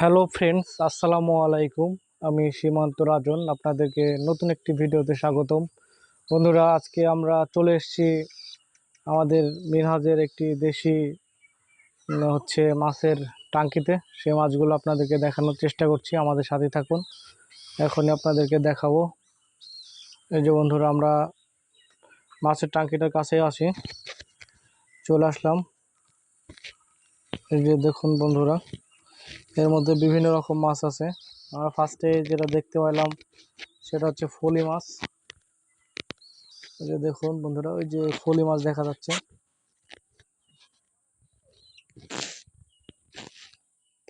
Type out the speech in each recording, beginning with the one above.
Hello friends আসসালামু আলাইকুম। আমি সীমান্ত রাজন, আপনাদেরকে নতুন একটি ভিডিওতে স্বাগতম। বন্ধুরা, আজকে আমরা চলে এসেছি আমাদের মিনহাজের একটি দেশি হচ্ছে মাছের টাঙ্কিতে। সেই মাছগুলো আপনাদেরকে দেখানোর চেষ্টা করছি, আমাদের সাথে থাকুন। এখনই আপনাদেরকে দেখাবো। এই যে বন্ধুরা, আমরা মাছের টাঙ্কিটার কাছে আসি চলে আসলাম। এই যে দেখুন বন্ধুরা। এর মধ্যে বিভিন্ন রকম মাছ আছে। আমরা ফার্স্টে যেটা দেখতে পেলাম সেটা হচ্ছে ফলি মাছ। যে দেখুন বন্ধুরা, ওই যে ফলি মাছ দেখা যাচ্ছে।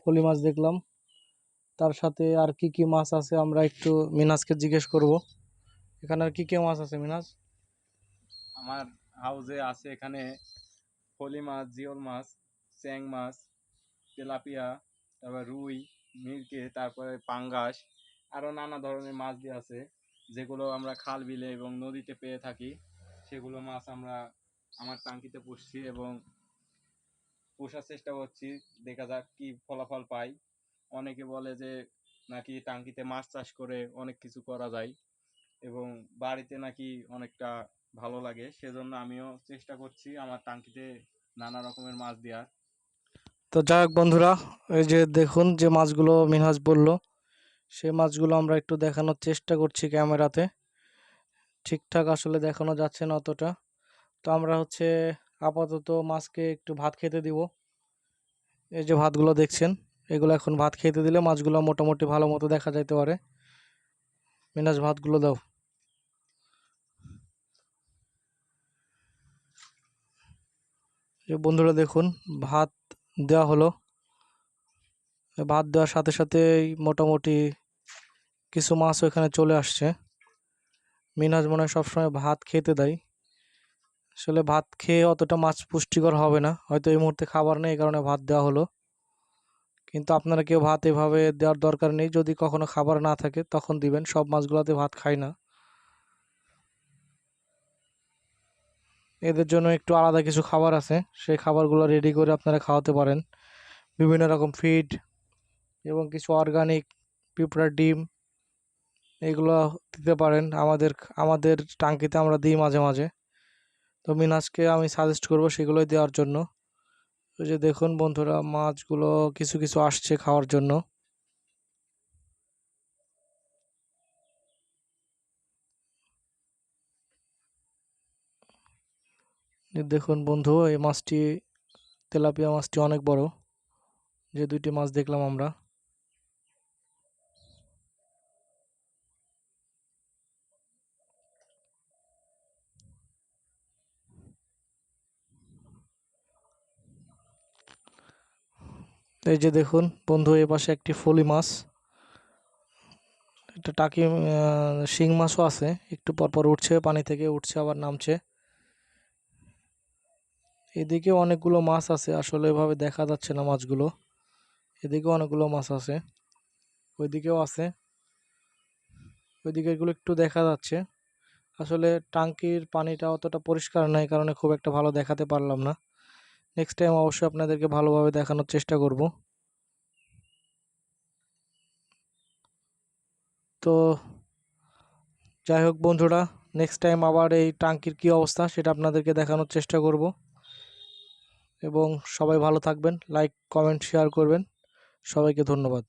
ফলি মাছ দেখলাম। তার সাথে আর কি কি মাছ আছে আমরা একটু মিনাজকে জিজ্ঞেস করব। এখানে আর কি কি মাছ আছে মিনাজ? আমার হাউজে আছে এখানে ফলি মাছ, জিওল মাছ, চ্যাং মাছ, তেলাপিয়া তারপর রুই, মিরকে, তারপরে পাঙ্গাস আরও নানা ধরনের মাছ দিয়ে আছে। যেগুলো আমরা খাল বিলে এবং নদীতে পেয়ে থাকি, সেগুলো মাছ আমরা আমার টাঙ্কিতে পুষছি এবং পোষার চেষ্টা করছি। দেখা যাক কি ফলাফল পাই। অনেকে বলে যে নাকি টাঙ্কিতে মাছ চাষ করে অনেক কিছু করা যায় এবং বাড়িতে নাকি অনেকটা ভালো লাগে। সেজন্য আমিও চেষ্টা করছি আমার টাঙ্কিতে নানা রকমের মাছ দেওয়ার। তো যাই হোক বন্ধুরা, এই যে দেখুন যে মাছগুলো মিনহাজ বলল সে মাছগুলো আমরা একটু দেখানোর চেষ্টা করছি ক্যামেরাতে। ঠিকঠাক আসলে দেখানো যাচ্ছে না অতটা। তো আমরা হচ্ছে আপাতত মাছকে একটু ভাত খেতে দিব। এই যে ভাতগুলো দেখছেন, এগুলো এখন ভাত খেতে দিলে মাছগুলো মোটামুটি ভালো মতো দেখা যাইতে পারে। মিনাজ ভাতগুলো দাও। বন্ধুরা দেখুন, ভাত দেওয়া হলো। ভাত দেওয়ার সাথে সাথেই মোটামুটি কিছু মাছ এখানে চলে আসছে। মিনাজ মনে হয় সবসময় ভাত খেতে দেয়। আসলে ভাত খেয়ে অতটা মাছ পুষ্টিকর হবে না। হয়তো এই মুহূর্তে খাবার নেই, এই কারণে ভাত দেওয়া হলো। কিন্তু আপনারা কেউ ভাত এভাবে দেওয়ার দরকার নেই। যদি কখনো খাবার না থাকে, তখন দিবেন। সব মাছগুলোতে ভাত খায় না। এদের জন্য একটু আলাদা কিছু খাবার আছে। সেই খাবারগুলো রেডি করে আপনারা খাওয়াতে পারেন। বিভিন্ন রকম ফিড এবং কিছু অর্গানিক পিঁপড়ার ডিম, এগুলো দিতে পারেন। আমাদের আমাদের টাঙ্কিতে আমরা দিই মাঝে মাঝে। তো মিনাজকে আমি সাজেস্ট করব সেগুলোই দেওয়ার জন্য। ওই যে দেখুন বন্ধুরা, মাছগুলো কিছু কিছু আসছে খাওয়ার জন্য। দেখুন বন্ধু, এই মাছটি, তেলাপিয়া মাছটি অনেক বড়। যে দুইটি মাছ দেখলাম আমরা। এই যে দেখুন বন্ধু, এই পাশে একটি ফলি মাছ। একটা টাকি শিং মাছও আছে। একটু পর পর উঠছে, পানি থেকে উঠছে, আবার নামছে। এদিকে অনেকগুলো মাছ আছে, আসলে এভাবে দেখা যাচ্ছে না মাছগুলো। এদিকে অনেকগুলো মাছ আছে, ওইদিকেও আছে, ওইদিকে এগুলো একটু দেখা যাচ্ছে। আসলে টাঙ্কির পানিটা অতটা পরিষ্কার নাই, কারণে খুব একটা ভালো দেখাতে পারলাম না। নেক্সট টাইম অবশ্যই আপনাদেরকে ভালোভাবে দেখানোর চেষ্টা করব। তো যাই হোক বন্ধুরা নেক্সট টাইম আবার এই টাঙ্কির কী অবস্থা সেটা আপনাদেরকে দেখানোর চেষ্টা করব। এবং সবাই ভালো থাকবেন লাইক কমেন্ট শেয়ার করবেন। সবাইকে ধন্যবাদ।